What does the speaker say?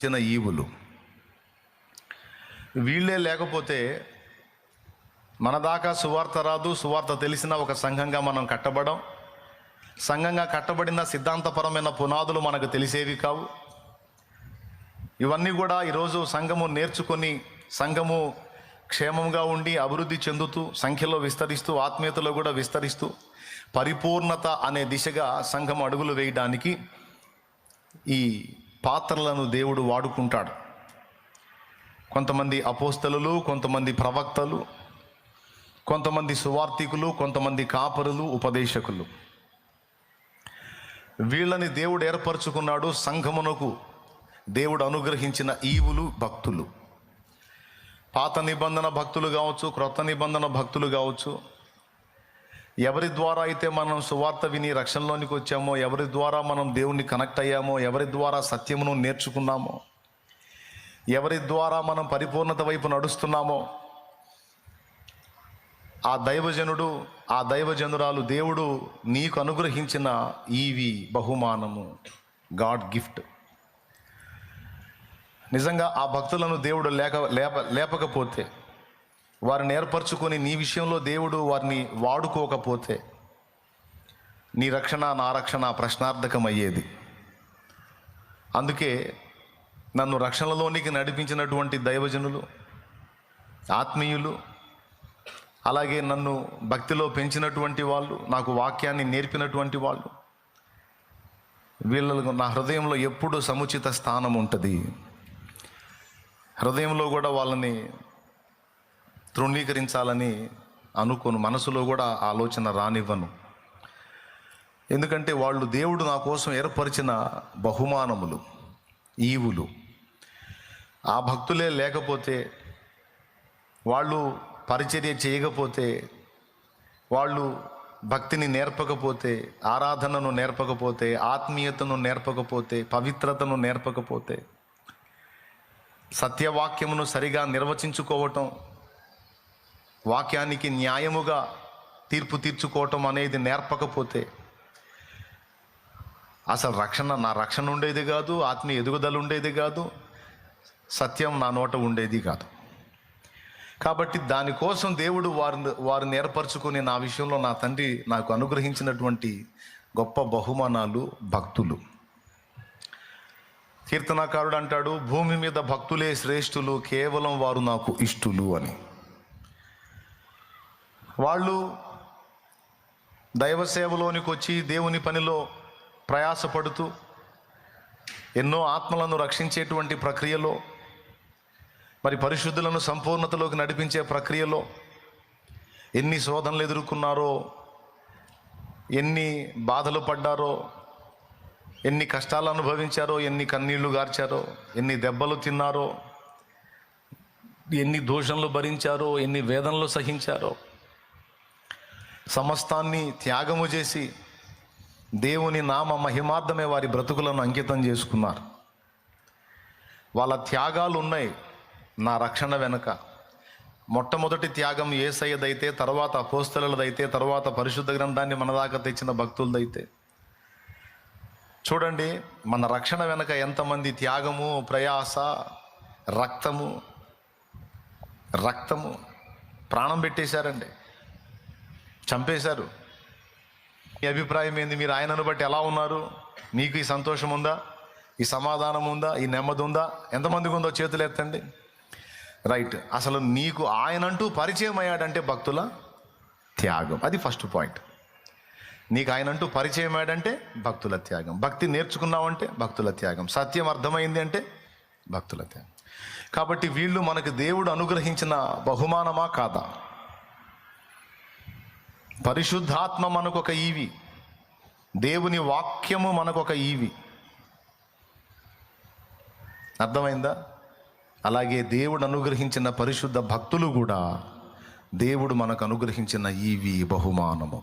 చిన్న ఈవులు. వీళ్ళే లేకపోతే మన దాకా సువార్త రాదు సువార్త తెలిసిన ఒక సంఘంగా మనం కట్టబడం. సంఘంగా కట్టబడిన సిద్ధాంతపరమైన పునాదులు మనకు తెలిసేవి కావు. ఇవన్నీ కూడా ఈరోజు సంఘము నేర్చుకొని సంఘము క్షేమంగా ఉండి అభివృద్ధి చెందుతూ సంఖ్యలో విస్తరిస్తూ ఆత్మీయతలో కూడా విస్తరిస్తూ పరిపూర్ణత అనే దిశగా సంఘం అడుగులు వేయడానికి ఈ పాత్రలను దేవుడు వాడుకుంటాడు. కొంతమంది అపోస్తలు కొంతమంది ప్రవక్తలు కొంతమంది సువార్థికులు కొంతమంది కాపరులు ఉపదేశకులు. వీళ్ళని దేవుడు ఏర్పరచుకున్నాడు సంఘమునకు. దేవుడు అనుగ్రహించిన ఈవులు భక్తులు. పాత నిబంధన భక్తులు కావచ్చు క్రొత్త నిబంధన భక్తులు కావచ్చు ఎవరి ద్వారా అయితే మనం సువార్త విని రక్షణలోనికి వచ్చామో ఎవరి ద్వారా మనం దేవుణ్ణి కనెక్ట్ అయ్యామో ఎవరి ద్వారా సత్యమును నేర్చుకున్నామో ఎవరి ద్వారా మనం పరిపూర్ణత వైపు నడుస్తున్నామో ఆ దైవజనుడు ఆ దైవజనురాలు దేవుడు నీకు అనుగ్రహించిన ఈవి బహుమానము గాడ్ గిఫ్ట్ నిజంగా ఆ భక్తులను దేవుడు లేక లేప లేపకపోతే వారిని ఏర్పరచుకొని నీ విషయంలో దేవుడు వారిని వాడుకోకపోతే నీ రక్షణ నా రక్షణ ప్రశ్నార్థకమయ్యేది. అందుకే నన్ను రక్షణలోనికి నడిపించినటువంటి దైవజనులు ఆత్మీయులు అలాగే నన్ను భక్తిలో పెంచినటువంటి వాళ్ళు నాకు వాక్యాన్ని నేర్పినటువంటి వాళ్ళు వీళ్ళకు నా హృదయంలో ఎప్పుడు సముచిత స్థానం ఉంటుంది. హృదయంలో కూడా వాళ్ళని తృణీకరించాలని అనుకోను. మనసులో కూడా ఆలోచన రానివ్వను. ఎందుకంటే వాళ్ళు దేవుడు నా కోసం ఏర్పరిచిన బహుమానములు ఈవులు. ఆ భక్తులే లేకపోతే వాళ్ళు పరిచర్య చేయకపోతే వాళ్ళు భక్తిని నేర్పకపోతే ఆరాధనను నేర్పకపోతే ఆత్మీయతను నేర్పకపోతే పవిత్రతను నేర్పకపోతే సత్యవాక్యమును సరిగా నిర్వచించుకోవటం వాక్యానికి న్యాయముగా తీర్పు తీర్చుకోవటం అనేది నేర్పకపోతే అసలు రక్షణ నా రక్షణ ఉండేది కాదు ఆత్మీయ ఎదుగుదల ఉండేది కాదు సత్యం నా నోట ఉండేది కాదు. కాబట్టి దానికోసం దేవుడు వారిని వారిని ఏర్పరచుకుని నా విషయంలో నా తండ్రి నాకు అనుగ్రహించినటువంటి గొప్ప బహుమానాలు భక్తులు. కీర్తనాకారుడు అంటాడు భూమి మీద భక్తులే శ్రేష్ఠులు కేవలం వారు నాకు ఇష్టులు అని. వాళ్ళు దైవ సేవలోనికి వచ్చి దేవుని పనిలో ప్రయాసపడుతూ ఎన్నో ఆత్మలను రక్షించేటువంటి ప్రక్రియలో మరి పరిశుద్ధులను సంపూర్ణతలోకి నడిపించే ప్రక్రియలో ఎన్ని శోధనలు ఎదుర్కొన్నారో ఎన్ని బాధలు పడ్డారో ఎన్ని కష్టాలు అనుభవించారో ఎన్ని కన్నీళ్ళు గార్చారో ఎన్ని దెబ్బలు తిన్నారో ఎన్ని దోషంలు భరించారో ఎన్ని వేదనలు సహించారో సమస్తాన్ని త్యాగము చేసి దేవుని నామ మహిమార్థమే వారి బ్రతుకులను అంకితం చేసుకున్నారు. వాళ్ళ త్యాగాలు ఉన్నాయి నా రక్షణ వెనుక. మొట్టమొదటి త్యాగం ఏసయ్యదైతే తర్వాత అపోస్తలదైతే తర్వాత పరిశుద్ధ గ్రంథాన్ని మన దాకా తెచ్చిన భక్తులదైతే. చూడండి మన రక్షణ వెనుక ఎంతమంది త్యాగము ప్రయాస రక్తము రక్తము ప్రాణం పెట్టేశారండి. చంపేశారు. మీ అభిప్రాయం ఏంది? మీరు ఆయనను బట్టి ఎలా ఉన్నారు? మీకు ఈ సంతోషం ఉందా? ఈ సమాధానం ఉందా? ఈ నెమ్మది ఉందా? ఎంతమందికి ఉందో చేతులు ఎత్తండి. రైట్ అసలు నీకు ఆయనంటూ పరిచయం అయ్యాడంటే భక్తుల త్యాగం. అది ఫస్ట్ పాయింట్ నీకు ఆయనంటూ పరిచయం అయ్యాడంటే భక్తుల త్యాగం. భక్తి నేర్చుకున్నావంటే భక్తుల త్యాగం. సత్యం అర్థమైంది అంటే భక్తుల త్యాగం. కాబట్టి వీళ్ళు మనకు దేవుడు అనుగ్రహించిన బహుమానమా కాదా? పరిశుద్ధాత్మ మనకు ఒక ఈవి. దేవుని వాక్యము మనకు ఒక ఈవి. అర్థమైందా? అలాగే దేవుడు అనుగ్రహించిన పరిశుద్ధ భక్తులు కూడా దేవుడు మనకు అనుగ్రహించిన ఈవి బహుమానము.